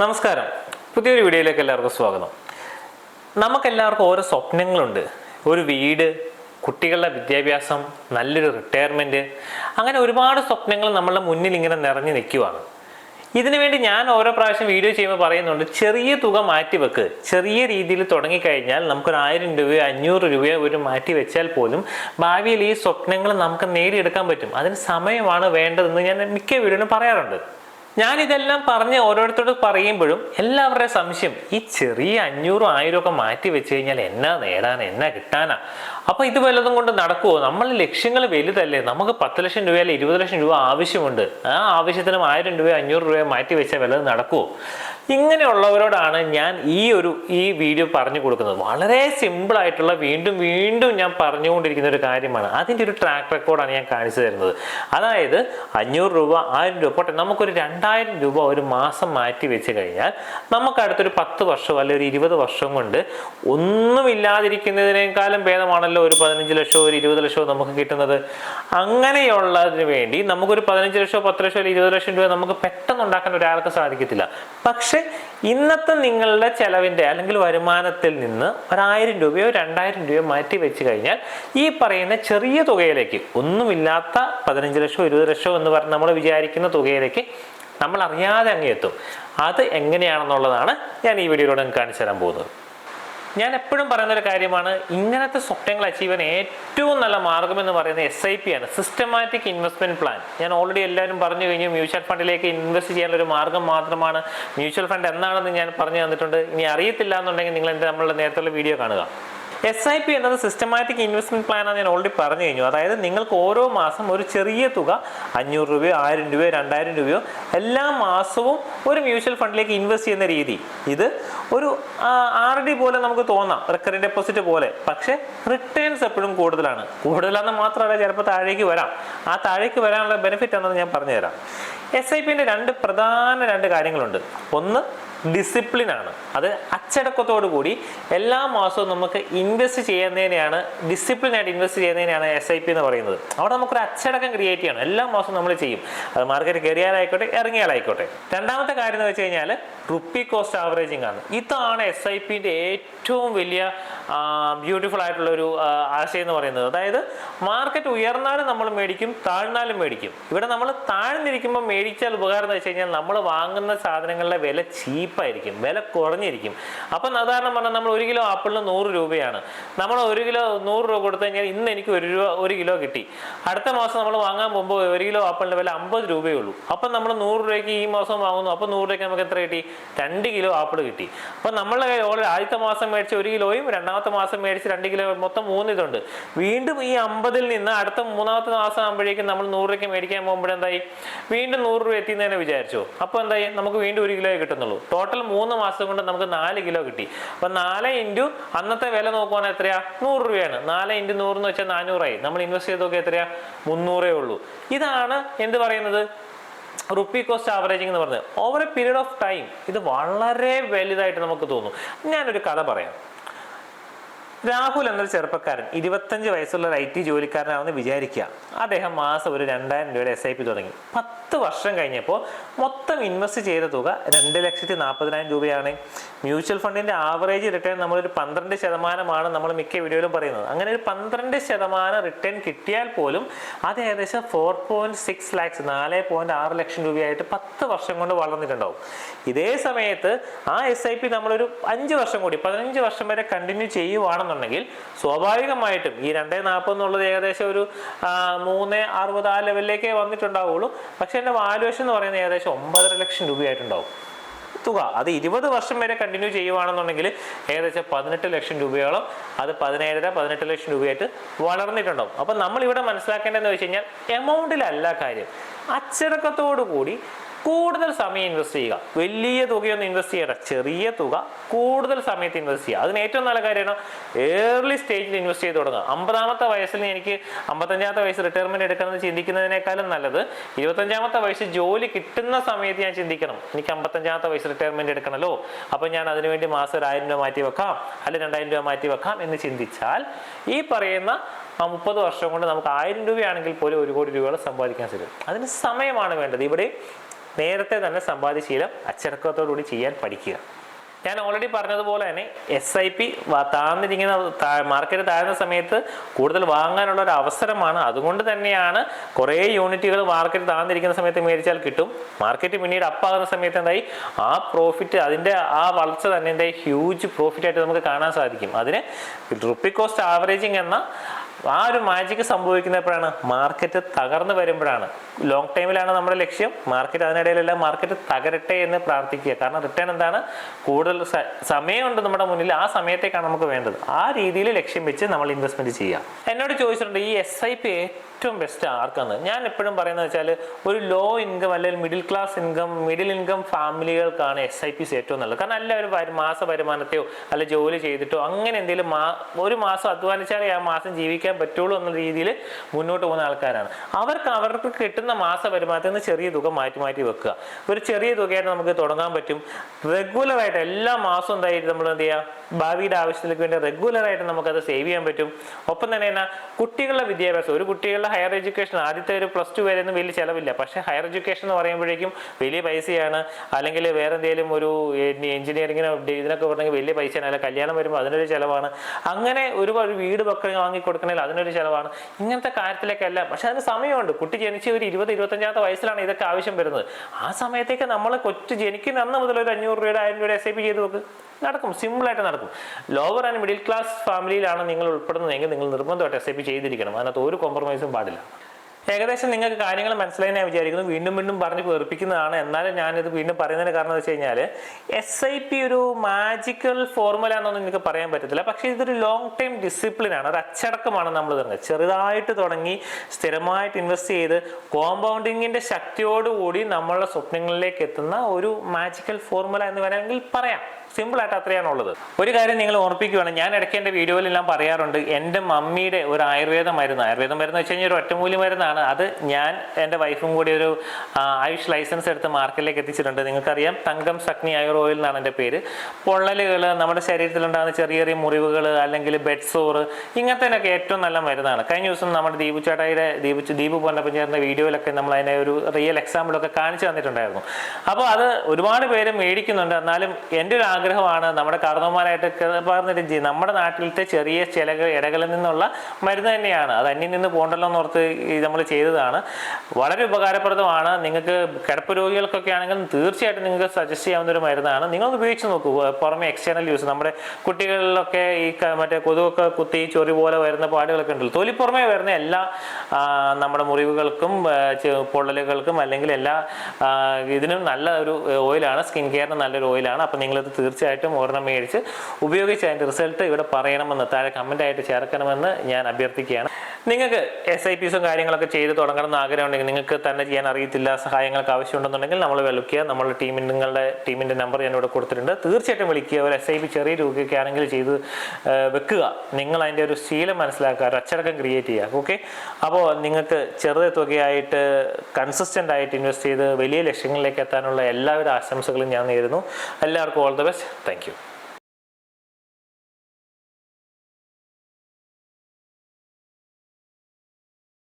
നമസ്കാരം. പുതിയൊരു വീഡിയോയിലേക്ക് എല്ലാവർക്കും സ്വാഗതം. നമുക്കെല്ലാവർക്കും ഓരോ സ്വപ്നങ്ങളുണ്ട്. ഒരു വീട് കുട്ടികളുടെ വിദ്യാഭ്യാസം നല്ലൊരു റിട്ടയർമെന്റ് അങ്ങനെ ഒരുപാട് സ്വപ്നങ്ങൾ നമ്മളുടെ മുന്നിൽ ഇങ്ങനെ നിറഞ്ഞു നിൽക്കുവാണ്. ഇതിനുവേണ്ടി ഞാൻ ഓരോ പ്രാവശ്യം വീഡിയോ ചെയ്യുമ്പോൾ പറയുന്നുണ്ട് ചെറിയ തുക മാറ്റി വെക്ക്. ചെറിയ രീതിയിൽ തുടങ്ങിക്കഴിഞ്ഞാൽ നമുക്കൊരു ആയിരം രൂപയോ അഞ്ഞൂറ് രൂപയോ ഒരു മാറ്റി വെച്ചാൽ പോലും ഭാവിയിൽ ഈ സ്വപ്നങ്ങൾ നമുക്ക് നേടിയെടുക്കാൻ പറ്റും. അതിന് സമയമാണ് വേണ്ടതെന്ന് ഞാൻ മിക്ക വീഡിയോയിലും പറയാറുണ്ട്. ഞാൻ ഇതെല്ലാം പറഞ്ഞ് ഓരോരുത്തരോട് പറയുമ്പോഴും എല്ലാവരുടെയും സംശയം ഈ ചെറിയ അഞ്ഞൂറും ആയിരം ഒക്കെ മാറ്റി വെച്ച് കഴിഞ്ഞാൽ എന്നാ നേടാൻ എന്നാ കിട്ടാനാ? അപ്പൊ ഇത് വല്ലതും കൊണ്ട് നടക്കുമോ നമ്മളെ ലക്ഷ്യങ്ങൾ വലുതല്ലേ. നമുക്ക് പത്ത് ലക്ഷം രൂപ അല്ലെങ്കിൽ ഇരുപത് ലക്ഷം രൂപ ആവശ്യമുണ്ട്. ആ ആവശ്യത്തിനും ആയിരം രൂപ അഞ്ഞൂറ് രൂപ മാറ്റി വെച്ചാൽ വല്ലതും നടക്കുമോ ഇങ്ങനെയുള്ളവരോടാണ് ഞാൻ ഈ ഒരു ഈ വീഡിയോ പറഞ്ഞു കൊടുക്കുന്നത്. വളരെ സിമ്പിൾ ആയിട്ടുള്ള വീണ്ടും വീണ്ടും ഞാൻ പറഞ്ഞുകൊണ്ടിരിക്കുന്ന ഒരു കാര്യമാണ്. അതിന്റെ ഒരു ട്രാക്ക് റെക്കോർഡാണ് ഞാൻ കാണിച്ചു തരുന്നത്. അതായത് അഞ്ഞൂറ് രൂപ ആയിരം രൂപ പോട്ടെ നമുക്കൊരു രണ്ടായിരം രൂപ ഒരു മാസം മാറ്റി വെച്ച് കഴിഞ്ഞാൽ നമുക്ക് അടുത്തൊരു പത്ത് വർഷം അല്ലെങ്കിൽ ഒരു ഇരുപത് വർഷം കൊണ്ട് ഒന്നുമില്ലാതിരിക്കുന്നതിനേക്കാളും ഭേദമാണല്ലോ ഒരു പതിനഞ്ച് ലക്ഷമോ ഒരു ഇരുപത് ലക്ഷമോ നമുക്ക് കിട്ടുന്നത്. അങ്ങനെയുള്ളതിന് വേണ്ടി നമുക്കൊരു പതിനഞ്ച് ലക്ഷമോ പത്ത് ലക്ഷമോ അല്ലെങ്കിൽ ഇരുപത് ലക്ഷം രൂപ നമുക്ക് പെട്ടെന്ന് ഉണ്ടാക്കാൻ ഒരാൾക്ക് സാധിക്കത്തില്ല. പക്ഷെ ഇന്നത്തെ നിങ്ങളുടെ ചെലവിന്റെ അല്ലെങ്കിൽ വരുമാനത്തിൽ നിന്ന് ഒരായിരം രൂപയോ രണ്ടായിരം രൂപയോ മാറ്റി വെച്ച് കഴിഞ്ഞാൽ ഈ പറയുന്ന ചെറിയ തുകയിലേക്ക് ഒന്നുമില്ലാത്ത പതിനഞ്ച് ലക്ഷമോ ഇരുപത് ലക്ഷമോ എന്ന് പറഞ്ഞ് നമ്മൾ വിചാരിക്കുന്ന തുകയിലേക്ക് നമ്മൾ അറിയാതെ അങ്ങ് എത്തും. അത് എങ്ങനെയാണെന്നുള്ളതാണ് ഞാൻ ഈ വീഡിയോയിലൂടെ കാണിച്ചു തരാൻ പോകുന്നത്. ഞാൻ എപ്പോഴും പറയുന്ന ഒരു കാര്യമാണ് ഇങ്ങനത്തെ സ്വപ്നങ്ങൾ അച്ചീവ് ചെയ്യാൻ ഏറ്റവും നല്ല മാർഗം എന്ന് പറയുന്നത് എസ് ഐ പി ആണ്. സിസ്റ്റമാറ്റിക് ഇൻവെസ്റ്റ്മെന്റ് പ്ലാൻ ഞാൻ ഓൾറെഡി എല്ലാവരും പറഞ്ഞു കഴിഞ്ഞു മ്യൂച്വൽ ഫണ്ടിലേക്ക് ഇൻവെസ്റ്റ് ചെയ്യാനുള്ള ഒരു മാർഗം മാത്രമാണ്. മ്യൂച്വൽ ഫണ്ട് എന്താണെന്ന് ഞാൻ പറഞ്ഞു തന്നിട്ടുണ്ട്. ഇനി അറിയത്തില്ല എന്നുണ്ടെങ്കിൽ നിങ്ങൾ എന്റെ നമ്മളുടെ നേരത്തെ വീഡിയോ കാണുക. എസ് ഐ പി എന്നത് സിസ്റ്റമാറ്റിക് ഇൻവെസ്റ്റ്മെന്റ് പ്ലാൻ ആണ് ഞാൻ ഓൾറെഡി പറഞ്ഞു കഴിഞ്ഞു. അതായത് നിങ്ങൾക്ക് ഓരോ മാസം ഒരു ചെറിയ തുക അഞ്ഞൂറ് രൂപയോ ആയിരം രൂപയോ രണ്ടായിരം രൂപയോ എല്ലാ മാസവും ഒരു മ്യൂച്വൽ ഫണ്ടിലേക്ക് ഇൻവെസ്റ്റ് ചെയ്യുന്ന രീതി. ഇത് ഒരു ആർ ഡി പോലെ നമുക്ക് തോന്നാം. റിക്കറിംഗ് ഡെപ്പോസിറ്റ് പോലെ. പക്ഷേ റിട്ടേൺസ് എപ്പോഴും കൂടുതലാണ്. കൂടുതലാണെന്ന് മാത്രമല്ല ചിലപ്പോൾ താഴേക്ക് വരാം. ആ താഴേക്ക് വരാനുള്ള ബെനിഫിറ്റ് ആണെന്ന് ഞാൻ പറഞ്ഞുതരാം. എസ് ഐ പിന്റെ രണ്ട് പ്രധാന രണ്ട് കാര്യങ്ങളുണ്ട്. ഒന്ന് ഡിസിപ്ലിൻ ആണ് അത് അച്ചടക്കത്തോടു കൂടി എല്ലാ മാസവും നമുക്ക് ഇൻവെസ്റ്റ് ചെയ്യുന്നതിനെയാണ് ഡിസിപ്ലിൻ ആയിട്ട് ഇൻവെസ്റ്റ് ചെയ്യുന്നതിനെയാണ് എസ് ഐ പി എന്ന് പറയുന്നത്. അവിടെ നമുക്കൊരു അച്ചടക്കം ക്രിയേറ്റ് ചെയ്യണം. എല്ലാ മാസവും നമ്മൾ ചെയ്യും. അത് മാർക്കറ്റ് കയറിയാലായിക്കോട്ടെ ഇറങ്ങിയാലായിക്കോട്ടെ. രണ്ടാമത്തെ കാര്യം എന്ന് വെച്ച് കഴിഞ്ഞാൽ റുപ്പി കോസ്റ്റ് ആവറേജിംഗ് ആണ്. ഇതാണ് എസ് ഐ പിന്റെ ഏറ്റവും വലിയ ബ്യൂട്ടിഫുൾ ആയിട്ടുള്ള ഒരു ആശയം എന്ന് പറയുന്നത്. അതായത് മാർക്കറ്റ് ഉയർന്നാലും നമ്മൾ മേടിക്കും താഴ്ന്നാലും മേടിക്കും. ഇവിടെ നമ്മൾ താഴ്ന്നിരിക്കുമ്പോൾ മേടിച്ചാൽ ഉപകാരം എന്ന് വെച്ച് കഴിഞ്ഞാൽ നമ്മൾ വാങ്ങുന്ന സാധനങ്ങളുടെ വില ചീപ്പായിരിക്കും. വില കുറഞ്ഞിരിക്കും. അപ്പം സാധാരണ പറഞ്ഞാൽ നമ്മൾ ഒരു കിലോ ആപ്പിളിന് നൂറ് രൂപയാണ്. നമ്മൾ ഒരു കിലോ നൂറ് രൂപ കൊടുത്തു കഴിഞ്ഞാൽ ഇന്ന് എനിക്ക് ഒരു രൂപ ഒരു കിലോ കിട്ടി. അടുത്ത മാസം നമ്മൾ വാങ്ങാൻ പോകുമ്പോൾ ഒരു കിലോ ആപ്പിളിന്റെ വില അമ്പത് രൂപയേ ഉള്ളൂ. അപ്പം നമ്മൾ നൂറ് രൂപയ്ക്ക് ഈ മാസം വാങ്ങുന്നു. അപ്പോൾ നൂറ് രൂപയ്ക്ക് നമുക്ക് എത്ര കിട്ടി? രണ്ട് കിലോ ആപ്പിൾ കിട്ടി. അപ്പം നമ്മളുടെ കയ്യിൽ ഓൾറെഡി ആദ്യത്തെ മാസം മേടിച്ച ഒരു കിലോയും രണ്ടാമത്തെ മാസം മേടിച്ച് രണ്ട് കിലോ മൊത്തം മൂന്ന് ഇതുണ്ട്. വീണ്ടും ഈ അമ്പതിൽ നിന്ന് അടുത്ത മൂന്നാമത്തെ മാസം ആകുമ്പോഴേക്കും നമ്മൾ നൂറ് രൂപയ്ക്ക് മേടിക്കാൻ പോകുമ്പോഴെന്തായി? വീണ്ടും നൂറ് രൂപ എത്തിയെന്ന് തന്നെ വിചാരിച്ചു. അപ്പോൾ എന്തായി? നമുക്ക് വീണ്ടും ഒരു കിലോയെ കിട്ടുന്നുള്ളൂ. ടോട്ടൽ മൂന്ന് മാസം കൊണ്ട് നമുക്ക് നാല് കിലോ കിട്ടി. അപ്പം നാല് ഇന്റു അന്നത്തെ വില നോക്കുവാണെങ്കിൽ എത്രയാ? നൂറ് രൂപയാണ്. നാല് ഇന്റു നൂറ് എന്ന് വെച്ചാൽ നാനൂറായി. നമ്മൾ ഇൻവെസ്റ്റ് ചെയ്ത് നോക്കിയാൽ എത്രയാ? മുന്നൂറേ ഉള്ളൂ. ഇതാണ് എന്ത് പറയുന്നത്? റുപ്പി കോസ്റ്റ് ആവറേജിംഗ് എന്ന് പറഞ്ഞത് over a period of time ഇത് വളരെ വലുതായിട്ട് നമുക്ക് തോന്നും. ഞാനൊരു കഥ പറയാം. രാഹുൽ എന്നൊരു ചെറുപ്പക്കാരൻ ഇരുപത്തഞ്ച് വയസ്സുള്ള ഒരു ഐ ടി ജോലിക്കാരനാണെന്ന് വിചാരിക്കുക. അദ്ദേഹം മാസം ഒരു രണ്ടായിരം രൂപയുടെ എസ് ഐ പി തുടങ്ങി. പത്ത് വർഷം കഴിഞ്ഞപ്പോൾ മൊത്തം ഇൻവെസ്റ്റ് ചെയ്ത തുക രണ്ട് ലക്ഷത്തി നാൽപ്പതിനായിരം രൂപയാണ്. മ്യൂച്വൽ ഫണ്ടിന്റെ ആവറേജ് റിട്ടേൺ നമ്മൾ നമ്മളൊരു പന്ത്രണ്ട് ശതമാനമാണ് നമ്മൾ മിക്ക വീഡിയോയിലും പറയുന്നത്. അങ്ങനെ ഒരു പന്ത്രണ്ട് ശതമാനം റിട്ടേൺ കിട്ടിയാൽ പോലും അത് ഏകദേശം ഫോർ പോയിന്റ് സിക്സ് ലാക്സ് നാല് പോയിന്റ് ആറ് ലക്ഷം രൂപയായിട്ട് പത്ത് വർഷം കൊണ്ട് വളർന്നിട്ടുണ്ടാവും. ഇതേ സമയത്ത് ആ എസ് ഐ പി നമ്മളൊരു അഞ്ച് വർഷം കൂടി പതിനഞ്ച് വർഷം വരെ കണ്ടിന്യൂ ചെയ്യുവാണെന്നുണ്ടെങ്കിൽ സ്വാഭാവികമായിട്ടും ഈ രണ്ടേ നാൽപ്പത് എന്നുള്ളത് ഏകദേശം ഒരു മൂന്ന് അറുപത് ആ ലെവലിലേക്കേ വന്നിട്ടുണ്ടാവുള്ളൂ. പക്ഷെ എന്റെ വാല്യുവേഷൻ എന്ന് പറയുന്നത് ഏകദേശം ഒമ്പതര ലക്ഷം രൂപയായിട്ടുണ്ടാവും. തുക അത് ഇരുപത് വർഷം വരെ കണ്ടിന്യൂ ചെയ്യുവാണെന്നുണ്ടെങ്കിൽ ഏകദേശം പതിനെട്ട് ലക്ഷം രൂപയോളം അത് പതിനേഴര പതിനെട്ട് ലക്ഷം രൂപയായിട്ട് വളർന്നിട്ടുണ്ടാവും. അപ്പം നമ്മൾ ഇവിടെ മനസ്സിലാക്കേണ്ടതെന്ന് വെച്ച് കഴിഞ്ഞാൽ എമൗണ്ടിലല്ല കാര്യം. അച്ചടക്കത്തോടു കൂടി കൂടുതൽ സമയം ഇൻവെസ്റ്റ് ചെയ്യുക. വലിയ തുകയൊന്നും ഇൻവെസ്റ്റ് ചെയ്യണ്ട. ചെറിയ തുക കൂടുതൽ സമയത്ത് ഇൻവെസ്റ്റ് ചെയ്യുക. അതിന് ഏറ്റവും നല്ല കാര്യമാണ് ഏർലി സ്റ്റേജിൽ ഇൻവെസ്റ്റ് ചെയ്ത് തുടങ്ങുക. അമ്പതാമത്തെ വയസ്സിൽ എനിക്ക് അമ്പത്തഞ്ചാമത്തെ വയസ്സ് റിട്ടയർമെന്റ് എടുക്കണമെന്ന് ചിന്തിക്കുന്നതിനേക്കാളും നല്ലത് ഇരുപത്തഞ്ചാമത്തെ വയസ്സ് ജോലി കിട്ടുന്ന സമയത്ത് ഞാൻ ചിന്തിക്കണം. എനിക്ക് അമ്പത്തഞ്ചാമത്തെ വയസ്സ് റിട്ടയർമെന്റ് എടുക്കണമല്ലോ അപ്പോൾ ഞാൻ അതിനുവേണ്ടി മാസം ഒരു ആയിരം രൂപ മാറ്റി വെക്കാം അല്ലെങ്കിൽ രണ്ടായിരം രൂപ മാറ്റി വെക്കാം എന്ന് ചിന്തിച്ചാൽ ഈ പറയുന്ന ആ മുപ്പത് വർഷം കൊണ്ട് നമുക്ക് ആയിരം രൂപയാണെങ്കിൽ പോലും ഒരു കോടി രൂപയോളം സമ്പാദിക്കാൻ സാധിക്കും. അതിന് സമയമാണ് വേണ്ടത്. ഇവിടെ നേരത്തെ തന്നെ സമ്പാദ്യശീലം അച്ചടക്കത്തോടുകൂടി ചെയ്യാൻ പഠിക്കുക. ഞാൻ ഓൾറെഡി പറഞ്ഞതുപോലെ തന്നെ എസ് ഐ പി താഴ്ന്നിരിക്കുന്ന മാർക്കറ്റ് താഴ്ന്ന സമയത്ത് കൂടുതൽ വാങ്ങാനുള്ള ഒരു അവസരമാണ്. അതുകൊണ്ട് തന്നെയാണ് കുറേ യൂണിറ്റുകൾ മാർക്കറ്റ് താഴ്ന്നിരിക്കുന്ന സമയത്ത് മേടിച്ചാൽ കിട്ടും. മാർക്കറ്റ് പിന്നീട് അപ്പാകുന്ന സമയത്ത് എന്തായി? ആ പ്രോഫിറ്റ് അതിന്റെ ആ വളർച്ച തന്നെ എന്തായി ഹ്യൂജ് പ്രോഫിറ്റ് ആയിട്ട് നമുക്ക് കാണാൻ സാധിക്കും. അതിന് റുപ്പി കോസ്റ്റ് ആവറേജിങ് എന്ന ആ ഒരു മാജിക് സംഭവിക്കുന്നപ്പോഴാണ് മാർക്കറ്റ് തകർന്നു വരുമ്പോഴാണ്. ലോങ് ടൈമിലാണ് നമ്മുടെ ലക്ഷ്യം. മാർക്കറ്റ് അതിനിടയിലെല്ലാം മാർക്കറ്റ് തകരട്ടെ എന്ന് പ്രാർത്ഥിക്കുക. കാരണം റിട്ടേൺ എന്താണ്? കൂടുതൽ സമയമുണ്ട് നമ്മുടെ മുന്നിൽ. ആ സമയത്തേക്കാണ് നമുക്ക് വേണ്ടത്. ആ രീതിയിൽ ലക്ഷ്യം വെച്ച് നമ്മൾ ഇൻവെസ്റ്റ്മെന്റ് ചെയ്യുക. എന്നോട് ചോദിച്ചിട്ടുണ്ട് ഈ എസ് ഐ പി ഏറ്റവും ബെസ്റ്റ് ആർക്കാണ് ഞാൻ എപ്പോഴും പറയുന്നത് വെച്ചാൽ ഒരു ലോ ഇൻകം അല്ലെങ്കിൽ middle class income middle income ഫാമിലികൾക്കാണ് S I Ps ഏറ്റവും നല്ലത്. കാരണം എല്ലാവരും മാസ വരുമാനത്തെയോ അല്ല ജോലി ചെയ്തിട്ടോ അങ്ങനെ എന്തെങ്കിലും മാ ഒരു മാസം അധ്വാനിച്ചാലേ ആ മാസം ജീവിക്കാൻ പറ്റുള്ളൂ എന്ന രീതിയിൽ മുന്നോട്ട് പോകുന്ന ആൾക്കാരാണ്. അവർക്ക് അവർക്ക് കിട്ടുന്ന മാസ വരുമാനത്തിൽ നിന്ന് ചെറിയ തുക മാറ്റി മാറ്റി വെക്കുക. ഒരു ചെറിയ തുകയായിട്ട് നമുക്ക് തുടങ്ങാൻ പറ്റും. റെഗുലറായിട്ട് എല്ലാ മാസവും എന്തായിട്ട് നമ്മൾ എന്ത് ചെയ്യുക ഭാവിയുടെ ആവശ്യത്തിലേക്ക് വേണ്ടി റെഗുലറായിട്ട് നമുക്കത് സേവ് ചെയ്യാൻ പറ്റും. ഒപ്പം തന്നെ കുട്ടികളുടെ വിദ്യാഭ്യാസം. ഒരു കുട്ടികളുടെ ഹയർ എഡ്യൂക്കേഷൻ ആദ്യത്തെ ഒരു പ്ലസ് ടു വരെയൊന്നും വലിയ ചിലവില്ല. പക്ഷേ ഹയർ എഡ്യൂക്കേഷൻ എന്ന് പറയുമ്പോഴേക്കും വലിയ പൈസയാണ്. അല്ലെങ്കിൽ വേറെ എന്തെങ്കിലും ഒരു എഞ്ചിനീയറിങ്ങിനോ ഇതിനൊക്കെ പറഞ്ഞെങ്കിൽ വലിയ പൈസയാണ്. അല്ലെങ്കിൽ കല്യാണം വരുമ്പോൾ അതിനൊരു ചിലവാണ്. അങ്ങനെ ഒരുപാട് വീട് വെക്ക വാങ്ങി കൊടുക്കണമെങ്കിൽ അതിനൊരു ചിലവാണ്. ഇങ്ങനത്തെ കാര്യത്തിലേക്കല്ല. പക്ഷെ അതിന് സമയമുണ്ട്. കുട്ടി ജനിച്ച് ഒരു ഇരുപത് ഇരുപത്തഞ്ചാമത്തെ വയസ്സിലാണ് ഇതൊക്കെ ആവശ്യം വരുന്നത്. ആ സമയത്തേക്ക് നമ്മൾ കൊച്ചു ജനിക്കുന്ന അന്ന് മുതൽ ഒരു അഞ്ഞൂറ് രൂപയുടെ ആയിരം രൂപയുടെ എസ് ഐ പി ചെയ്ത് നോക്ക് നടക്കും. സിമ്പിളായിട്ട് നടക്കും. ലോവർ ആൻഡ് മിഡിൽ ക്ലാസ് ഫാമിലിയിലാണ് നിങ്ങൾ ഉൾപ്പെടുന്നതെങ്കിൽ നിങ്ങൾ നിർബന്ധമായിട്ട് എസ് ഐ പി ചെയ്തിരിക്കണം. അതിനകത്ത് ഒരു കോംപ്രമൈസും പാടില്ല. ഏകദേശം നിങ്ങൾക്ക് കാര്യങ്ങൾ മനസ്സിലായി ഞാൻ വിചാരിക്കുന്നു. വീണ്ടും വീണ്ടും പറഞ്ഞ് പേർപ്പിക്കുന്നതാണ്. എന്നാലും ഞാനിത് വീണ്ടും പറയുന്നതിന് കാരണം എന്ന് വെച്ച് കഴിഞ്ഞാൽ എസ് ഐ പി ഒരു മാജിക്കൽ ഫോർമുല എന്നൊന്നും നിങ്ങൾക്ക് പറയാൻ പറ്റത്തില്ല. പക്ഷേ ഇതൊരു ലോങ് ടൈം ഡിസിപ്ലിൻ ആണ്. ഒരു അച്ചടക്കമാണ് നമ്മൾ തന്നെ ചെറുതായിട്ട് തുടങ്ങി സ്ഥിരമായിട്ട് ഇൻവെസ്റ്റ് ചെയ്ത് കോമ്പൗണ്ടിങ്ങിന്റെ ശക്തിയോടുകൂടി നമ്മളുടെ സ്വപ്നങ്ങളിലേക്ക് എത്തുന്ന ഒരു മാജിക്കൽ ഫോർമുല എന്ന് വേണമെങ്കിൽ പറയാം. സിമ്പിൾ ആയിട്ട് അത്രയാണ് ഉള്ളത് ഒരു കാര്യം നിങ്ങൾ ഓർപ്പിക്കുകയാണ് ഞാൻ ഇടയ്ക്ക് എന്റെ വീഡിയോയിലെല്ലാം പറയാറുണ്ട് എന്റെ മമ്മിയുടെ ഒരു ആയുർവേദ മരുന്ന് ആയുർവേദ മരുന്ന് വെച്ച് കഴിഞ്ഞാൽ ഒരു ഒറ്റമൂലി മരുന്നാണ് അത് ഞാൻ എന്റെ വൈഫും കൂടി ഒരു ആയുഷ് ലൈസൻസ് എടുത്ത് മാർക്കറ്റിലേക്ക് എത്തിച്ചിട്ടുണ്ട്. നിങ്ങൾക്കറിയാം തങ്കം സഗ്നി ആയുർ ഓയിൽ എന്നാണ് എന്റെ പേര്. പൊള്ളലുകൾ നമ്മുടെ ശരീരത്തിലുണ്ടാകുന്ന ചെറിയ ചെറിയ മുറിവുകൾ അല്ലെങ്കിൽ ബെഡ് സോറ് ഇങ്ങനത്തേനൊക്കെ ഏറ്റവും നല്ല മരുന്നാണ്. കഴിഞ്ഞ ദിവസം നമ്മുടെ ദീപു ചേട്ടായിയുടെ ദീപു ദീപു പൊന്നപ്പം ചേർന്ന വീഡിയോയിലൊക്കെ നമ്മൾ അതിനെ ഒരു റിയൽ എക്സാമ്പിളൊക്കെ കാണിച്ചു തന്നിട്ടുണ്ടായിരുന്നു. അപ്പോൾ അത് ഒരുപാട് പേര് മേടിക്കുന്നുണ്ട്. എന്നാലും എന്റെ ഒരു ആഗ്രഹമാണ്. നമ്മുടെ കാർന്നവന്മാരായിട്ട് പറഞ്ഞിട്ട് നമ്മുടെ നാട്ടിലത്തെ ചെറിയ ചില ഇടകളിൽ നിന്നുള്ള മരുന്ന് തന്നെയാണ്. അത് അന്യം നിന്ന് പോകണ്ടല്ലോ എന്ന് ഓർത്ത് നമ്മൾ ചെയ്തതാണ്. വളരെ ഉപകാരപ്രദമാണ്. നിങ്ങൾക്ക് കിടപ്പ് രോഗികൾക്കൊക്കെ ആണെങ്കിൽ തീർച്ചയായിട്ടും നിങ്ങൾക്ക് സജസ്റ്റ് ചെയ്യാവുന്ന ഒരു മരുന്നാണ്. നിങ്ങൾ ഉപയോഗിച്ച് നോക്കൂ. പുറമെ എക്സ്റ്റേണൽ യൂസ് നമ്മുടെ കുട്ടികളിലൊക്കെ ഈ മറ്റേ കൊതുകൊക്കെ കുത്തി ചൊറി പോലെ വരുന്ന പാടുകളൊക്കെ ഉണ്ടല്ലോ. തൊലിപ്പുറമേ വരുന്ന എല്ലാ നമ്മുടെ മുറിവുകൾക്കും പൊള്ളലുകൾക്കും അല്ലെങ്കിൽ എല്ലാ ഇതിനും നല്ല ഒരു ഓയിലാണ് സ്കിൻ കെയറിന് നല്ലൊരു ഓയിലാണ് അപ്പോൾ നിങ്ങളിത് തീർച്ചയായിട്ടും ഒരെണ്ണം മേടിച്ച് ഉപയോഗിച്ച് അതിന്റെ റിസൾട്ട് ഇവിടെ പറയണമെന്ന് താഴെ കമന്റായിട്ട് ചേർക്കണമെന്ന് ഞാൻ അഭ്യർത്ഥിക്കുകയാണ്. നിങ്ങൾക്ക് എസ് ഐ പിസും കാര്യങ്ങളൊക്കെ ചെയ്ത് തുടങ്ങണം എന്ന് ആഗ്രഹമുണ്ടെങ്കിൽ നിങ്ങൾക്ക് തന്നെ ചെയ്യാൻ അറിയത്തില്ല സഹായങ്ങൾക്ക് ആവശ്യമുണ്ടെന്നുണ്ടെങ്കിൽ നമ്മൾ വിളിക്കുക. നമ്മുടെ ടീമിന്റെ നിങ്ങളുടെ ടീമിന്റെ നമ്പർ ഞാൻ ഇവിടെ കൊടുത്തിട്ടുണ്ട്. തീർച്ചയായിട്ടും വിളിക്കുക. ഒരു എസ് ഐ പി ചെറിയ രൂപയൊക്കെ ആണെങ്കിൽ ചെയ്ത് വെക്കുക. നിങ്ങൾ അതിന്റെ ഒരു ശീലം മനസ്സിലാക്കുക ഒരു അച്ചടക്കം ക്രിയേറ്റ് ചെയ്യുക. ഓക്കെ അപ്പോൾ നിങ്ങൾക്ക് ചെറിയ തുകയായിട്ട് കൺസിസ്റ്റന്റ് ആയിട്ട് ഇൻവെസ്റ്റ് ചെയ്ത് വലിയ ലക്ഷ്യങ്ങളിലേക്ക് എത്താനുള്ള എല്ലാവിധ ആശംസകളും ഞാൻ നേരുന്നു. എല്ലാവർക്കും ഓൾ ദ ബെസ്റ്റ് താങ്ക്